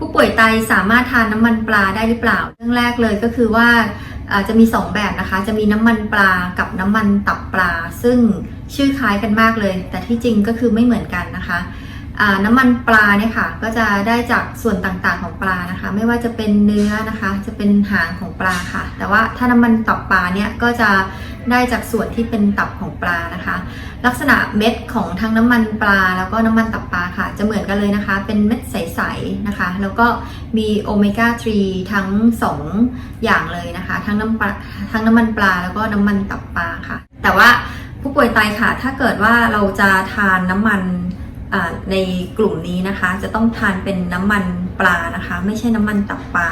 ผู้ป่วยไตสามารถทานน้ำมันปลาได้หรือเปล่า เรื่องแรกเลยก็คือว่าอาจะมี 2 แบบนะคะ จะมีน้ำมันปลากับน้ำมันตับปลา ซึ่งชื่อคล้ายกันมากเลย แต่ที่จริงก็คือไม่เหมือนกันนะคะ น้ำมันปลาเนี่ยค่ะ ก็จะได้จากส่วนต่างๆของปลานะคะ ไม่ว่าจะเป็นเนื้อนะคะ จะเป็นหางของปลาค่ะ แต่ว่าถ้าน้ำมันตับปลาเนี่ยก็จะได้จากส่วนที่เป็นตับของปลานะคะ ลักษณะเม็ดของทั้งน้ำมันปลา แล้วก็น้ำมันตับปลาค่ะ จะเหมือนกันเลยนะคะ เป็นเม็ดใสๆนะคะ แล้วก็มีโอเมก้า 3 ทั้ง 2 อย่างเลยนะคะ ทั้งน้ำปลาทั้งน้ำมันปลาแล้วก็น้ำมันตับปลาค่ะ แต่ว่าผู้ป่วยไตค่ะ ถ้าเกิดว่าเราจะทานน้ำมัน ในกลุ่มนี้นะคะจะต้องทานเป็นน้ำมันปลานะคะ ไม่ใช่น้ำมันตับปลา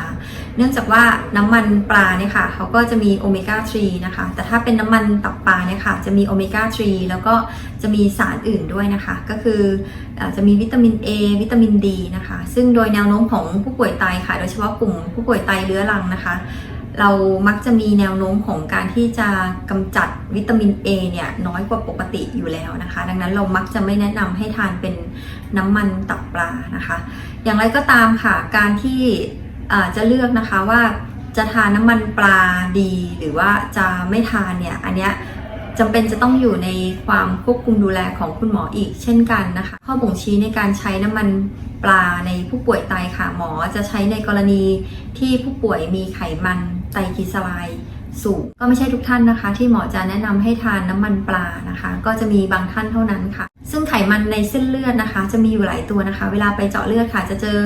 เนื่องจากว่าน้ำมันปลาเนี่ยค่ะเขาก็จะมีโอเมก้า 3 นะคะ แต่ถ้าเป็นน้ำมันตับปลาเนี่ยค่ะจะมีโอเมก้า 3 แล้วก็จะมีสารอื่นด้วยนะคะ ก็คืออจะมีวิตามิน A วิตามิน D นะคะ ซึ่งโดยแนวโน้มของผู้ป่วยไตค่ะ โดยเฉพาะกลุ่มผู้ป่วยไตเรื้อรังนะคะ เรามักจะมีแนวโน้มของการที่จะกำจัดวิตามิน A เนี่ยน้อยกว่าปกติอยู่แล้วนะคะ ดังนั้นเรามักจะไม่แนะนำให้ทานเป็นน้ำมันตับปลานะคะ อย่างไรก็ตามค่ะ การที่จะเลือกนะคะว่าจะทานน้ำมันปลาดี หรือว่าจะไม่ทานเนี่ยอันเนี้ยจำเป็นจะต้องอยู่ในความควบคุมดูแลของคุณหมออีกเช่นกันนะคะ ข้อบ่งชี้ในการใช้น้ำมันปลาในผู้ป่วยไตค่ะหมอจะใช้ในกรณี ที่ผู้ป่วยมีไขมันไตรกลีเซอไรด์สูงก็ไม่ใช่ทุกท่านนะคะ ที่หมอจะแนะนำให้ทานน้ำมันปลานะคะ ก็จะมีบางท่านเท่านั้นค่ะ ซึ่งไขมันในเส้นเลือดนะคะ จะมีอยู่หลายตัวนะคะ เวลาไปเจาะเลือดค่ะ จะเจอ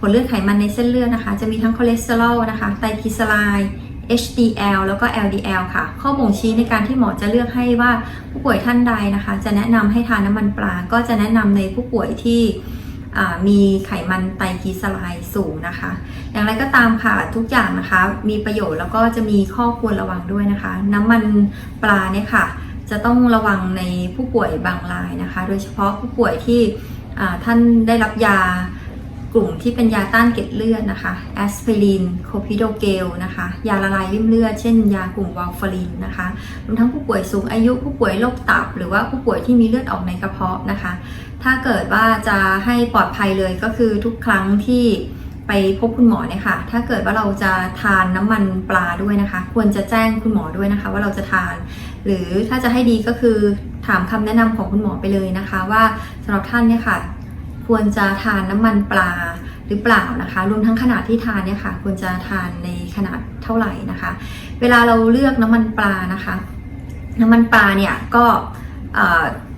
ผลเลือดไขมันในเส้นเลือดนะคะ จะมีทั้งคอเลสเตอรอลนะคะไตรกลีเซอไรด์ HDL แล้วก็ LDL ค่ะ ข้อบ่งชี้ในการที่หมอจะเลือกให้ว่าผู้ป่วยท่านใดนะคะ จะแนะนำให้ทานน้ำมันปลา ก็จะแนะนำในผู้ป่วยที่มีไขมันไตรกลีเซอไรด์สูงนะคะ อย่างไรก็ตามค่ะทุกอย่างนะคะ มีประโยชน์แล้วก็จะมีข้อควรระวังด้วยนะคะ น้ำมันปลาเนี่ยค่ะ จะต้องระวังในผู้ป่วยบางรายนะคะ โดยเฉพาะผู้ป่วยที่ท่านได้รับยากลุ่มที่เป็นยาต้านเกล็ดเลือดนะคะแอสไพรินโคพิโดเกลนะคะ ยาละลายริ่มเลือด เช่น ยากลุ่มวาลฟารินนะคะรวมทั้งผู้ป่วยสูงอายุผู้ป่วยโรคตับ หรือว่าผู้ป่วยที่มีเลือดออกในกระเพาะนะคะ ถ้าเกิดว่าจะให้ปลอดภัยเลยก็คือทุกครั้งที่ ไปพบคุณหมอเนี่ยค่ะ ถ้าเกิดว่าเราจะทานน้ำมันปลาด้วยนะคะ ควรจะแจ้งคุณหมอด้วยนะคะ ว่าเราจะทาน หรือถ้าจะให้ดีก็คือถามคำแนะนำของคุณหมอไปเลยนะคะ ว่าสำหรับท่านเนี่ยค่ะ ควรจะทานน้ำมันปลาหรือเปล่านะคะ รวมทั้งขนาดที่ทานเนี่ยค่ะ ควรจะทานในขนาดเท่าไหร่นะคะ เวลาเราเลือกน้ำมันปลานะคะ น้ำมันปลาเนี่ยก็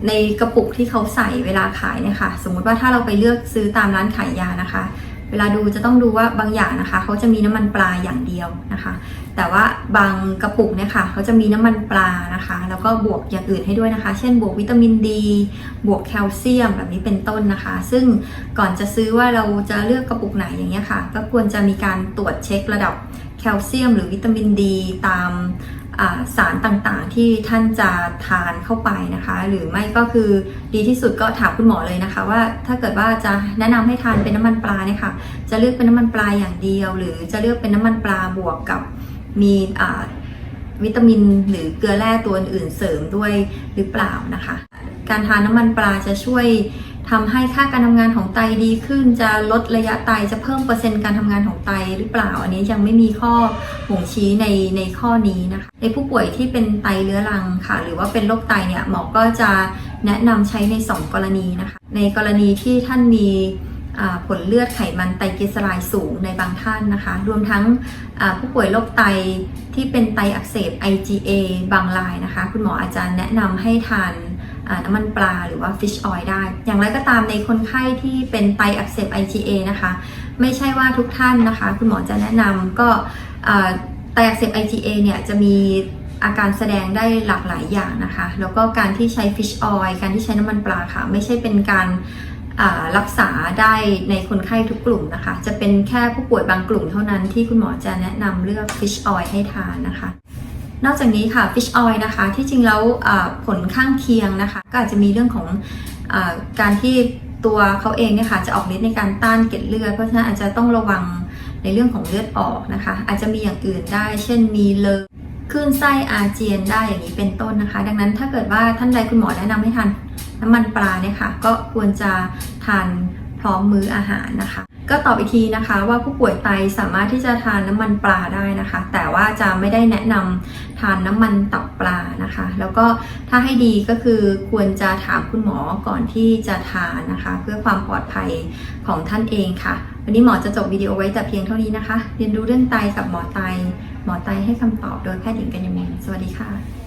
ในกระปุกที่เขาใส่เวลาขายเนี่ยค่ะ สมมุติว่าถ้าเราไปเลือกซื้อตามร้านขายยานะคะ เวลาดูจะต้องดูว่าบางอย่างนะคะเขาจะมีน้ำมันปลาอย่างเดียวนะคะ แต่ว่าบางกระปุกเนี่ยค่ะเขาจะมีน้ำมันปลานะคะ แล้วก็บวกอย่างอื่นให้ด้วยนะคะ เช่นบวกวิตามินดี บวกแคลเซียมแบบนี้เป็นต้นนะคะ ซึ่งก่อนจะซื้อว่าเราจะเลือกกระปุกไหนอย่างเงี้ยค่ะ ก็ควรจะมีการตรวจเช็คระดับแคลเซียม หรือวิตามินดี ตาม สารต่างๆ ที่ท่านจะทานเข้าไปนะคะ หรือไม่ก็คือดีที่สุดก็ถามคุณหมอเลยนะคะ ว่าถ้าเกิดว่าจะแนะนำให้ทานเป็นน้ำมันปลาเนี่ยค่ะจะเลือกเป็นน้ำมันปลาอย่างเดียว หรือจะเลือกเป็นน้ำมันปลาบวกกับมีวิตามินหรือเกลือแร่ตัวอื่นๆเสริมด้วยหรือเปล่านะคะ การทานน้ำมันปลาจะช่วย ทำให้ค่าการทำงานของไตดีขึ้น จะลดระยะไตจะเพิ่มเปอร์เซ็นต์การทำงานของไตหรือเปล่า อันนี้ยังไม่มีข้อบ่งชี้ในในข้อนี้นะคะในผู้ป่วยที่เป็นไตเรื้อรังค่ะ หรือว่าเป็นโรคไตเนี่ยหมอก็จะแนะนำใช้ใน 2 กรณีนะคะ ในกรณีที่ท่านมีผลเลือดไขมันไตรกลีเซอไรด์สูงในบางท่านนะคะ รวมทั้งผู้ป่วยโรคไตที่เป็นไตอักเสบ IgA บางรายนะคะ คุณหมออาจารย์แนะนำให้ทาน น้ำมันปลาหรือว่า fish oil ได้ อย่างไรก็ตามในคนไข้ที่เป็นไตอักเสบ IgA นะคะ ไม่ใช่ว่าทุกท่านนะคะ คุณหมอจะแนะนำก็ไตอักเสบ IgA เนี่ยจะมีอาการแสดงได้หลากหลายอย่างนะคะ แล้วก็การที่ใช้ fish oil การที่ใช้น้ำมันปลาค่ะ ไม่ใช่เป็นการรักษาได้ในคนไข้ทุกกลุ่มนะคะ จะเป็นแค่ผู้ป่วยบางกลุ่มเท่านั้นที่คุณหมอจะแนะนำเลือก fish oil ให้ทานนะคะ นอกจากนี้ค่ะ fish oil นะคะ ที่จริงแล้วผลข้างเคียงนะคะ ก็อาจจะมีเรื่องของอการที่ตัวเขาเองเนี่ยค่ะจะออกฤทธิ์ในการต้านเกล็ดเลือด เพราะฉะนั้นอาจจะต้องระวังในเรื่องของเลือดออกนะคะ อาจจะมีอย่างอื่นได้ เช่นมีเลอคลื่นไส้อาเจียนได้อย่างนี้เป็นต้นนะคะ ดังนั้นถ้าเกิดว่าท่านใดคุณหมอแนะนำให้ทานน้ำมันปลาเนี่ยค่ะ ก็ควรจะทาน ร้อมมื้ออาหารนะคะ ก็ตอบอีกทีนะคะว่าผู้ป่วยไตสามารถที่จะทานน้ำมันปลาได้นะคะ แต่ว่าจะไม่ได้แนะนำทานน้ำมันตับปลานะคะ แล้วก็ถ้าให้ดีก็คือควรจะถามคุณหมอก่อนที่จะทานนะคะ เพื่อความปลอดภัยของท่านเองค่ะ วันนี้หมอจะจบวิดีโอไว้แต่เพียงเท่านี้นะคะ เรียนรู้เรื่องไตกับหมอไตหมอไตให้คำตอบโดยแพทย์หญิงกัญญมลสวัสดีค่ะ